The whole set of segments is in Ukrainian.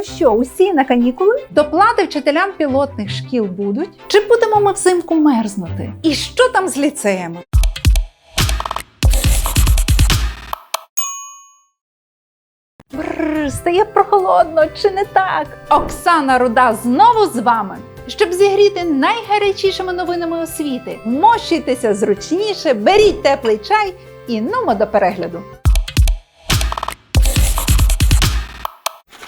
То що, усі на канікули? Доплати вчителям пілотних шкіл будуть? Чи будемо ми взимку мерзнути? І що там з ліцеями? Бррр, стає прохолодно, чи не так? Оксана Руда знову з вами. Щоб зігріти найгарячішими новинами освіти, мощуйтеся зручніше, беріть теплий чай і нумо до перегляду.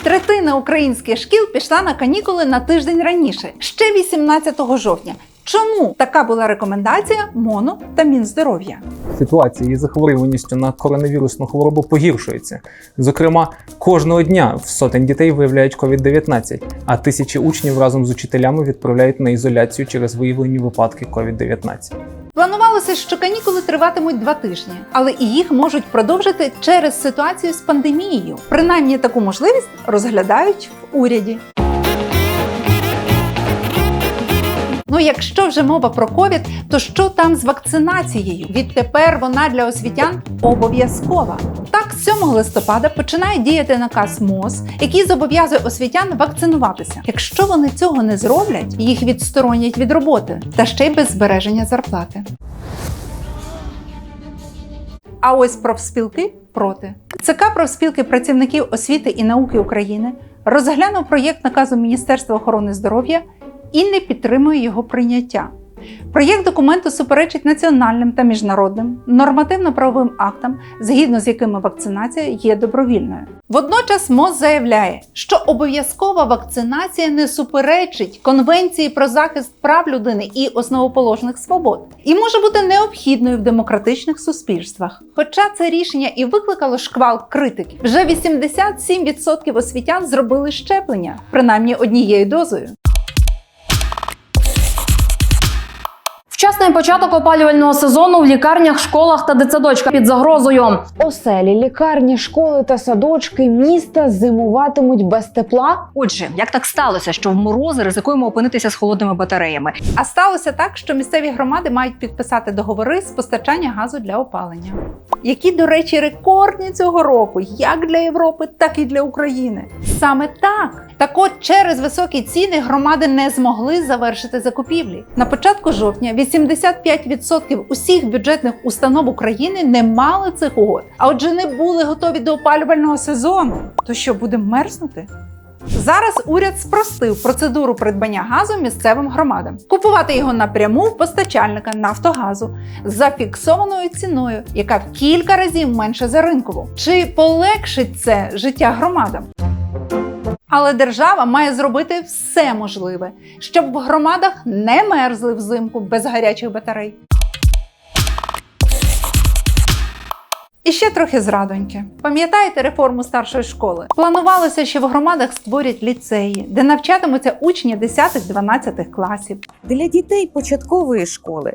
Третина українських шкіл пішла на канікули на тиждень раніше, ще 18 жовтня. Чому така була рекомендація МОНу та Мінздоров'я? Ситуація із захворюваністю на коронавірусну хворобу погіршується. Зокрема, кожного дня в сотень дітей виявляють COVID-19, а тисячі учнів разом з учителями відправляють на ізоляцію через виявлені випадки COVID-19. Планувалося, що канікули триватимуть два тижні, але і їх можуть продовжити через ситуацію з пандемією. Принаймні таку можливість розглядають в уряді. Ну, якщо вже мова про ковід, то що там з вакцинацією? Відтепер вона для освітян обов'язкова. Так, 7 листопада починає діяти наказ МОЗ, який зобов'язує освітян вакцинуватися. Якщо вони цього не зроблять, їх відсторонять від роботи та ще й без збереження зарплати. А ось профспілки проти. ЦК профспілки працівників освіти і науки України розглянув проєкт наказу Міністерства охорони здоров'я і не підтримує його прийняття. Проєкт документу суперечить національним та міжнародним нормативно-правовим актам, згідно з якими вакцинація є добровільною. Водночас МОЗ заявляє, що обов'язкова вакцинація не суперечить Конвенції про захист прав людини і основоположних свобод і може бути необхідною в демократичних суспільствах. Хоча це рішення і викликало шквал критики, вже 87% освітян зробили щеплення, принаймні однією дозою. Вчасний початок опалювального сезону в лікарнях, школах та дитсадочках під загрозою. Оселі, лікарні, школи та садочки міста зимуватимуть без тепла. Отже, як так сталося, що в морози ризикуємо опинитися з холодними батареями? А сталося так, що місцеві громади мають підписати договори з постачання газу для опалення, які, до речі, рекордні цього року, як для Європи, так і для України. Саме так. Так от через високі ціни громади не змогли завершити закупівлі. На початку жовтня 85% усіх бюджетних установ України не мали цих угод, а отже, не були готові до опалювального сезону. То що будемо мерзнути? Зараз уряд спростив процедуру придбання газу місцевим громадам. Купувати його напряму в постачальника Нафтогазу за фіксованою ціною, яка в кілька разів менше за ринкову. Чи полегшить це життя громадам? Але держава має зробити все можливе, щоб в громадах не мерзли взимку без гарячих батарей. І ще трохи зрадоньки. Пам'ятаєте реформу старшої школи? Планувалося, що в громадах створять ліцеї, де навчатимуться учні 10-12 класів. Для дітей початкової школи,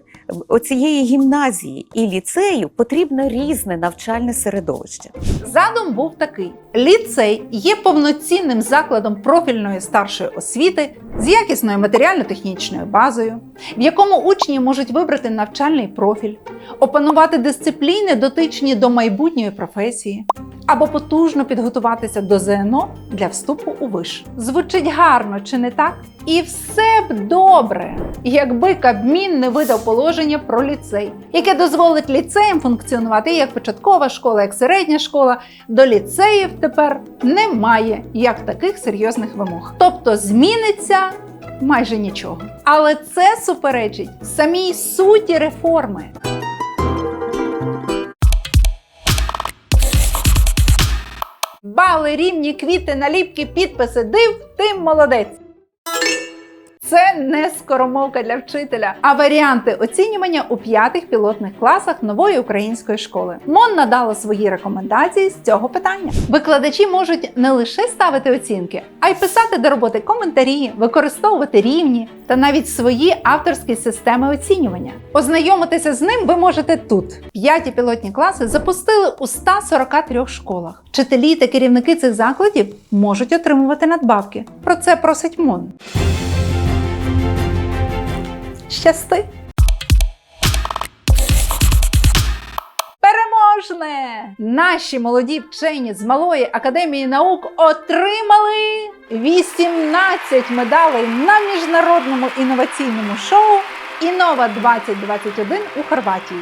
оцієї гімназії і ліцею потрібно різне навчальне середовище. Задум був такий: ліцей є повноцінним закладом профільної старшої освіти з якісною матеріально-технічною базою, в якому учні можуть вибрати навчальний профіль, опанувати дисципліни, дотичні до майбутньої професії, або потужно підготуватися до ЗНО для вступу у виш. Звучить гарно, чи не так? І все б добре, якби Кабмін не видав положення про ліцей, яке дозволить ліцеям функціонувати як початкова школа, як середня школа. До ліцеїв тепер немає як таких серйозних вимог. Тобто зміниться майже нічого. Але це суперечить самій суті реформи. Бали, рівні, квіти, наліпки, підписи, див, тим молодець. Це не скоромовка для вчителя, а варіанти оцінювання у п'ятих пілотних класах нової української школи. МОН надала свої рекомендації з цього питання. Викладачі можуть не лише ставити оцінки, а й писати до роботи коментарі, використовувати рівні та навіть свої авторські системи оцінювання. Ознайомитися з ним ви можете тут. П'яті пілотні класи запустили у 143 школах. Вчителі та керівники цих закладів можуть отримувати надбавки. Про це просить МОН. Щасти! Переможне! Наші молоді вчені з Малої академії наук отримали 18 медалей на міжнародному інноваційному шоу Інова 2021 у Хорватії.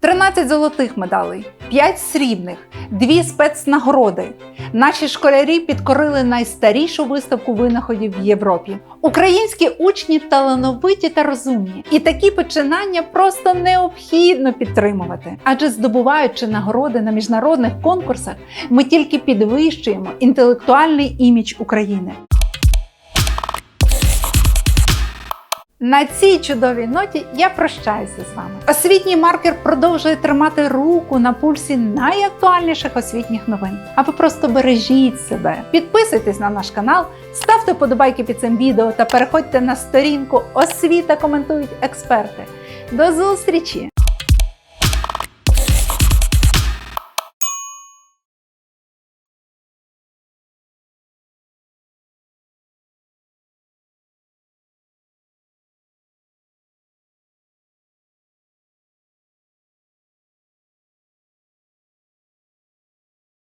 13 золотих медалей, 5 срібних, 2 спецнагороди. Наші школярі підкорили найстарішу виставку винаходів в Європі. Українські учні талановиті та розумні, і такі починання просто необхідно підтримувати. Адже здобуваючи нагороди на міжнародних конкурсах, ми тільки підвищуємо інтелектуальний імідж України. На цій чудовій ноті я прощаюся з вами. Освітній маркер продовжує тримати руку на пульсі найактуальніших освітніх новин. А ви просто бережіть себе, підписуйтесь на наш канал, ставте подобайки під цим відео та переходьте на сторінку Освіта коментують експерти. До зустрічі!